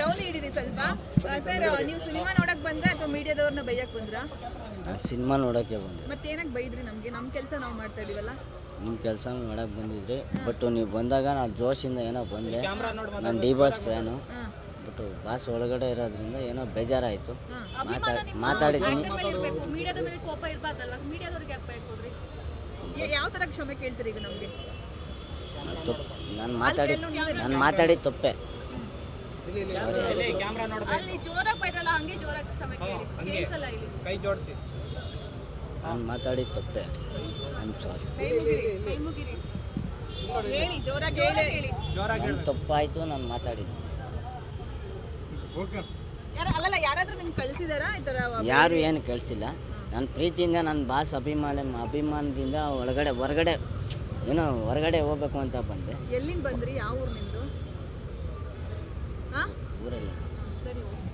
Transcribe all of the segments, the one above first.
Down ಹಿಡೀರಿ ಸ್ವಲ್ಪ. Sir ನೀವು cinema ನೋಡಕ್ಕೆ ಬಂದ್ರೆ ಅಥವಾ ಮೀಡಿಯಾದವ್ರನ್ನ ಬೈಯಕ್ ಬಂದ್ರಾ? ನಾನು ಸಿನಿಮಾ ನೋಡೋಕ್ಕೆ ಬಂದೆ. ಮತ್ತೆ ಏನಕ್ಕೆ ಬೈದ್ರಿ ನಮಗೆ? ನಮ್ಮ ಕೆಲಸ ನಾವು ಮಾಡ್ತಾ ಇದೀವಲ್ಲ? ನಿಮ್ಮ ಕೆಲಸ ಮಾಡಕ್ಕೆ ಬಂದಿದ್ರಿ. ಬಟ್ ನೀವು ಬಂದಾಗ ನಾ ಜೋಶಿಂದ ಏನೋ ಬಂದೆ. ನಾನು D boss fan. But boss ಒಳಗಡೆ ಇರೋದ್ರಿಂದ ಏನೋ ಬೇಜಾರಾಯಿತು. ಮಾತಾಡಿ ಮಾತಾಡಿದ್ದೀನಿ. ಮೀಡಿಯಾದ ಮೇಲೆ ಕೋಪ ಇರಬಾರ್ದಲ್ವಾ? ಮೀಡಿಯಾದವ್ರಿಗೆ ಯಾಕೆ ಬಯಕ್ ಹೋದ್ರಿ? ಯಾವ ಥರ ಕ್ಷಮೆ ಕೇಳ್ತೀರಿ ಈಗ ನಮಗೆ? ನಾನು ಮಾತಾಡಿ ನಾನು ಮಾತಾಡಿದ ತಪ್ಪೆ. ಇಲ್ಲಿ ಕ್ಯಾಮ್ರಾ ನೋಡ್ಬೇಕು ಅಲ್ಲಿ ಜೋರಾಗಿ ಬೈದ್ರಲ್ಲ ಹಂಗೆ ಜೋರಾಗಿ ಕ್ಷಮೆ ಕೇಳಿ. ಕೇಳಿಸಲ್ಲ ಇಲ್ಲಿ. ಕೈ ಜೋಡಿಸಿ. ನಾನು ಮಾತಾಡಿದ ತಪ್ಪೆ. ಐಮ್ ಸಾರಿ ಕೈ ಮುಗಿರಿ ಕೈ ಮುಗಿರಿ. ಹೇಳಿ ಜೋರಾಗಿ ಹೇಳಿ ಜೋರಾಗಿ ತಪ್ಪಾಯಿತು ನಾನು ಮಾತಾಡಿದ್ದು ಯಾರು ಅಲ್ಲಲ್ಲ ಯಾರಾದ್ರೂ ನಿಮ್ಗೆ ಕಳ್ಸಿದಾರಾ? ಈ ಥರ ಯಾರು ಏನು ಕಳಿಸಿಲ್ಲ. ನನ್ನ ಪ್ರೀತಿಯಿಂದ ನನ್ನ ಬಾಸ್ ಅಭಿಮಾನ ಅಭಿಮಾನದಿಂದ ಒಳಗಡೆ ಹೊರಗಡೆ ಏನೋ ಹೊರಗಡೆ ಹೋಗ್ಬೇಕು ಅಂತ ಬಂದೆ. ಎಲ್ಲಿಂದ ಬಂದ್ರಿ? ಯಾವ ಊರು ನಿಮ್ದು ಹಾಂ ಊರಲ್ಲಿ ಒಂಚೂರು ಹಿಂದೆ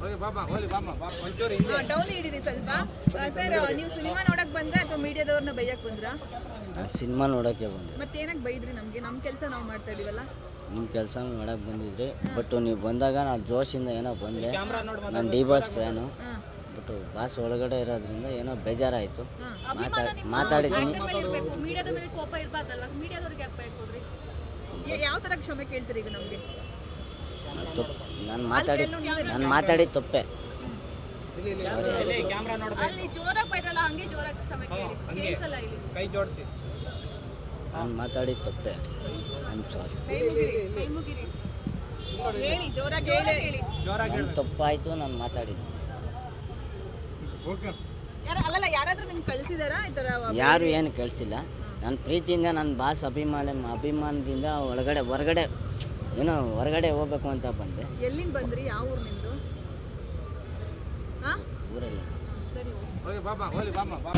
ಡೌನ್ ಹಿಡೀರಿ ಸ್ವಲ್ಪ. ಸರ್ ನೀವು ಸಿನಿಮಾ ನೋಡಕ್ಕೆ ಬಂದ್ರೆ ಅಥವಾ ಮೀಡಿಯಾದವ್ರನ್ನ ಬೈಯಕ್ ಬಂದ್ರಾ? ನಾನು ಸಿನಿಮಾ ನೋಡೋಕ್ಕೆ ಬಂದೆ. ಮತ್ತೆ ಏನಕ್ಕೆ ಬೈದ್ರಿ ನಮಗೆ? ನಮ್ಮ ಕೆಲಸ ನಾವು ಮಾಡ್ತಾ ಇದೀವಲ್ಲ. ನಿಮ್ಮ ಕೆಲಸ ಮಾಡೋಕ್ಕೆ ಬಂದಿದ್ರಿ. ಬಟ್ ನೀವು ಬಂದಾಗ ನಾ ಜೋಶಿಂದ ಏನೋ ಬಂದೆ. ನಾನು D boss fan. But boss ಒಳಗಡೆ ಇರೋದ್ರಿಂದ ಏನೋ ಬೇಜಾರಾಯಿತು. ಮಾತಾಡಿದೀನಿ ಮಾತಾಡಿ ಮಾತಾಡಿದ್ದೀನಿ. ಮೇಲೆ ಮೀಡಿಯಾದ ಮೇಲೆ ಕೋಪ ಇರಬಾರ್ದಲ್ವಾ? ಮೀಡಿಯಾದವ್ರಿಗೆ ಯಾಕೆ ಬಯಕ್ ಹೋದ್ರಿ ಯಾವ ತರ ಕ್ಷಮೆ ಕೇಳ್ತೀರಿ ಈಗ ನಮಗೆ? ತಪ್ಪು. ನಾನು ಮಾತಾಡಿ ನಾನು ಮಾತಾಡಿ ತಪ್ಪೆ. ನಾನು ಮಾತಾಡಿ ತಪ್ಪೆ. ಐಮ್ ಸಾರಿ ತಪ್ಪಾಯಿತು ನಾನು ಮಾತಾಡಿದ್ದು. ಯಾರ ಅಲ್ಲಲ್ಲ ಯಾರಾದ್ರೂ ನಿಮ್ಗೆ ಕಳ್ಸಿದಾರಾ? ಈ ಥರ ಯಾರು ಏನು ಕಳಿಸಿಲ್ಲ. ನನ್ನ ಪ್ರೀತಿಯಿಂದ ನನ್ನ ಬಾಸ್ ಅಭಿಮಾನ ಅಭಿಮಾನದಿಂದ ಒಳಗಡೆ ಹೊರಗಡೆ ಏನೋ ಹೊರಗಡೆ ಹೋಗ್ಬೇಕು ಅಂತ ಬಂದೆ. ಎಲ್ಲಿಂದ ಬಂದ್ರಿ? ಯಾವ ಊರು ನಿಮ್ದು? ಹಾಂ ಊರಲ್ಲಿ. ಸರಿ ಹೋಗಿ. ಬಾಬಾ ಹೋಗಿ ಬಾಬಾ